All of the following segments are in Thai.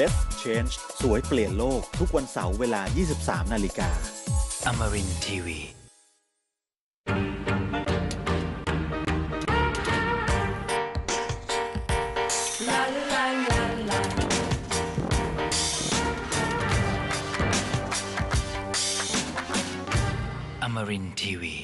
Let's Change สวยเปลี่ยนโลกทุกวันเสาร์เวลา 23 นาฬิกา Amarin Tiwi. Amarin Tiwi.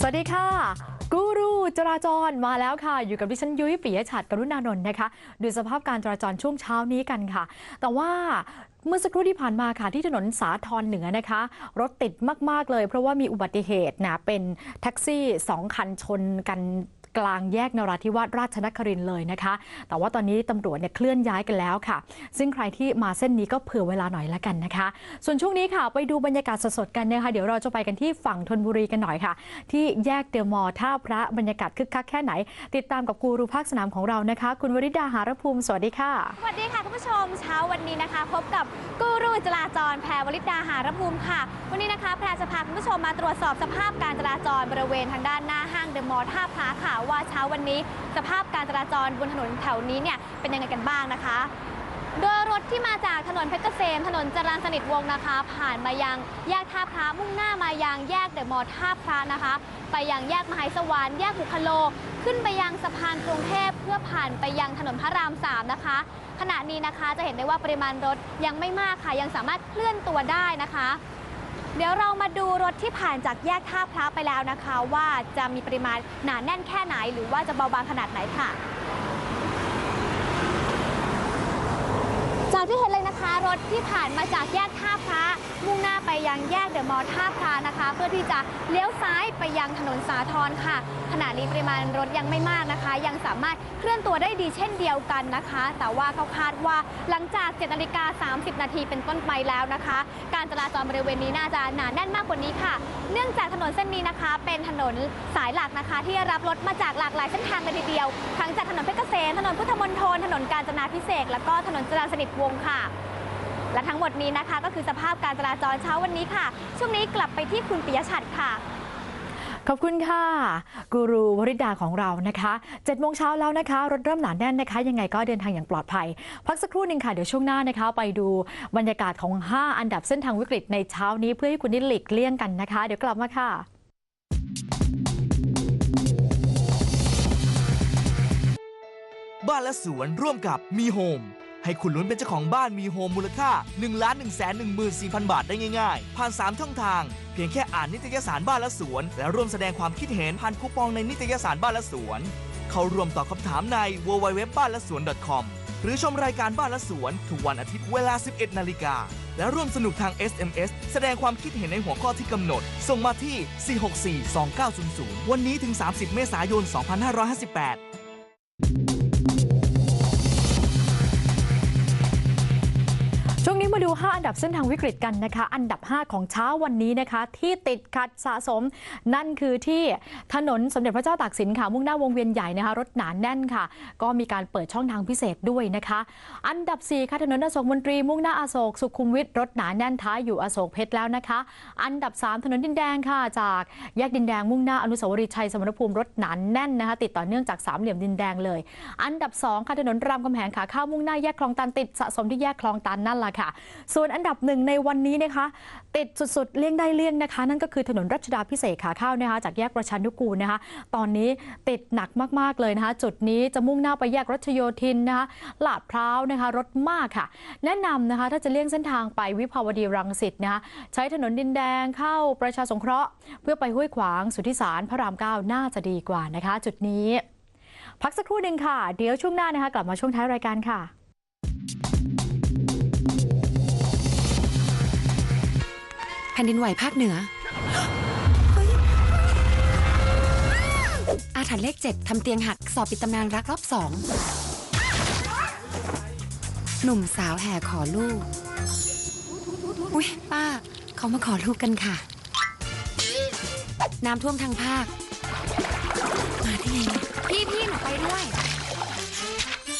สวัสดีค่ะ กูรูจราจรมาแล้วค่ะ อยู่กับดิฉันยุ้ยปิยะฉัดกรุณานนท์นะคะ ดูสภาพการจราจรช่วงเช้านี้กันค่ะ แต่ว่าเมื่อสักครู่ที่ผ่านมาค่ะที่ถนนสาทรเหนือนะคะ รถติดมาก ๆ เลย เพราะว่ามีอุบัติเหตุนะเป็นแท็กซี่ 2 คันชนกัน กลางแยกนราธิวาสราชนครินเลยนะคะ แต่ว่าตอนนี้ตำรวจเนี่ยเคลื่อนย้ายกันแล้วค่ะ ซึ่งใครที่มาเส้นนี้ก็เผื่อเวลาหน่อยละกันนะคะ ส่วนช่วงนี้ค่ะ ไปดูบรรยากาศสดๆกันนะคะเดี๋ยวเราจะไปกันที่ฝั่งธนบุรีกันหน่อยค่ะ ที่แยกเดอมอท่าพระบรรยากาศคึกคักแค่ไหน ติดตามกับกูรูภาคสนามของเรานะคะ คุณวริดาหารภูมิ สวัสดีค่ะ สวัสดีค่ะคุณผู้ชมเช้าวันนี้นะคะ พบกับกูรูจราจรแพรวลิดาหารภูมิค่ะ วันนี้นะคะแพรจะพาคุณผู้ชมมาตรวจสอบสภาพการจราจรบริเวณทางด้านหน้าห้างเดอะมอลล์ท่าพระค่ะว่าเช้าวันนี้สภาพการจราจรบนถนนแถวนี้เนี่ยเป็นยังไงกันบ้างนะคะ โดยรถที่มาจากถนนเพชรเกษม ถนนจรัญสนิทวงนะคะ ผ่านมายังแยกท่าพระมุ่งหน้ามายังแยกเดอะมอลล์ท่าพระนะคะ ไปยังแยกมหาสวรรค์แยกหุคโล ขึ้นไปยังสะพานกรุงเทพเพื่อผ่านไปยังถนนพระรามสามนะคะขณะนี้นะคะจะเห็นได้ว่าปริมาณรถยังไม่มากค่ะยังสามารถเคลื่อนตัวได้นะคะ เดี๋ยวเรามาดูรถที่ผ่านจากแยกท่าพระไปแล้วนะคะ ว่าจะมีปริมาณหนาแน่นแค่ไหน หรือว่าจะเบาบางขนาดไหนค่ะ จากที่เห็นเลยนะคะ รถที่ผ่านมาจากแยกท่าพระ มุ่งหน้าไปยังแยกเดอะมอลล์ท่าพระนะคะ เพื่อที่จะเลี้ยวซ้ายไปยังถนนสาทรค่ะ ขณะนี้ปริมาณรถยังไม่มากนะคะ ยังสามารถเคลื่อนตัวได้ดีเช่นเดียวกันนะคะ แต่ว่าเขาคาดว่าหลังจาก7นาฬิกา30 นาทีเป็นต้นไปแล้วนะคะ การจราจรบริเวณนี้น่าจะหนาแน่นมากกว่านี้ค่ะ เนื่องจากถนนเส้นนี้นะคะ เป็นถนนสายหลักนะคะ ที่รับรถมาจากหลากหลายเส้นทางเลยทีเดียว ทั้งจากถนนเพชรเกษมถนนพุทธมณฑลถนนกาญจนาพิเศษ แล้วก็ถนนจรัญสนิทวงค่ะ และทั้งหมดนี้นะคะ ก็คือสภาพการจราจรเช้าวันนี้ค่ะ ช่วงนี้กลับไปที่คุณปิยชัดค่ะขอบคุณค่ะ กูรูวริดาของเรานะคะ7โมงเช้าแล้วนะคะ รถเริ่มหนาแน่นนะคะ ยังไงก็เดินทางอย่างปลอดภัย พักสักครู่หนึ่งค่ะ เดี๋ยวช่วงหน้านะคะ ไปดูบรรยากาศของ 5 อันดับเส้นทางวิกฤตในเช้านี้เพื่อให้คุณได้หลีกเลี่ยงกันนะคะ เดี๋ยวกลับมาค่ะบ้านและสวนร่วมกับมีโฮม ให้คุณลุ้นเป็นเจ้าของบ้านมีโฮมมูลค่า1ล้าน1 1 4 0 0 0 บาทได้ง่ายๆ ผ่าน 3 ช่องทาง เพียงแค่อ่านนิตยสารบ้านและสวน และร่วมแสดงความคิดเห็นผ่านคูปองในนิตยสารบ้านและสวน เข้าร่วมตอบคำถามใน www บ้านและสวน .com หรือชมรายการบ้านและสวนทุกวันอาทิตย์เวลา 11 นาฬิกา และร่วมสนุกทาง SMS แสดงความคิดเห็นในหัวข้อที่กำหนด ส่งมาที่ 4642900 วันนี้ถึง 30 เมษายน 2558 นี้มาดู 5 อันดับเส้นทางวิกฤตกันนะคะ อันดับ 5 ของเช้าวันนี้นะคะ ที่ติดขัดสะสม นั่นคือที่ถนนสมเด็จพระเจ้าตากสินค่ะ มุ่งหน้าวงเวียนใหญ่นะคะ รถหนาแน่นค่ะ ก็มีการเปิดช่องทางพิเศษด้วยนะคะ อันดับ 4 ค่ะ ถนนอโศกมนตรี มุ่งหน้าอโศกสุขุมวิทรถหนาแน่นท้ายอยู่อโศกเพชรแล้วนะคะ อันดับ 3 ถนนดินแดงค่ะ จากแยกดินแดงมุ่งหน้าอนุสาวรีย์ชัยสมรภูมิรถหนาแน่นนะคะ ติดต่อเนื่องจากสามเหลี่ยมดินแดงเลย อันดับ 2 ค่ะ ถนนรามคำแหงขาเข้ามุ่งหน้าแยกคลองตันติดสะสมที่แยกคลองตันนั่นแหละค่ะส่วนอันดับหนึ่งในวันนี้นะคะ ติดสุดๆ เลี่ยงได้เลี่ยงนะคะ นั่นก็คือถนนรัชดาพิเศษขาเข้านะคะ จากแยกประชันนุกูลนะคะ ตอนนี้ติดหนักมากๆเลยนะคะ จุดนี้จะมุ่งหน้าไปแยกรัชโยธินนะคะลาดพร้าวนะคะ รถมากค่ะ แนะนำนะคะถ้าจะเลี่ยงเส้นทางไปวิภาวดีรังสิตนะคะใช้ถนนดินแดงเข้าประชาสงเคราะห์ เพื่อไปห้วยขวางสุทธิสารพระรามเก้าน่าจะดีกว่านะคะ จุดนี้ พักสักครู่หนึ่งค่ะ เดี๋ยวช่วงหน้านะคะ กลับมาช่วงท้ายรายการค่ะ ผ่นดินไหวภาคเหนือ อาถรรพ์เลขเจ็ดทำเตียงหักสอบปิดตำนานรักรอบสอง หนุ่มสาวแห่ขอลูก อุ๊ย ป้า เขามาขอลูกกันค่ะ น้ำท่วมทางภาค มาที่ไหนพี่พี่หนูไปด้วย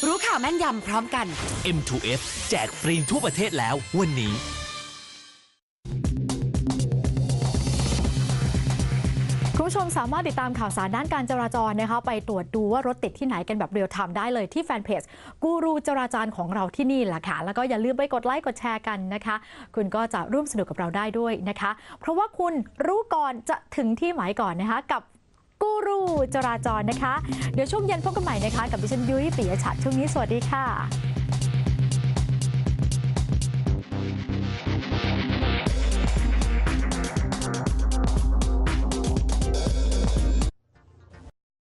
รู้ข่าวแม่นยำพร้อมกัน M2F แจกฟรีทั่วประเทศแล้ววันนี้ ผู้ชมสามารถติดตามข่าวสารด้านการจราจรนะคะ ไปตรวจดูว่ารถติดที่ไหนกันแบบเรียลไทม์ได้เลยที่แฟนเพจกูรูจราจรของเราที่นี่แหละค่ะ แล้วก็อย่าลืมไปกดไลค์กดแชร์กันนะคะ คุณก็จะร่วมสนุกกับเราได้ด้วยนะคะ เพราะว่าคุณรู้ก่อนจะถึงที่หมายก่อนนะคะกับกูรูจราจรนะคะ เดี๋ยวช่วงเย็นพบกันใหม่นะคะ กับดิฉันยุ้ยปิยชัดช่วงนี้สวัสดีค่ะ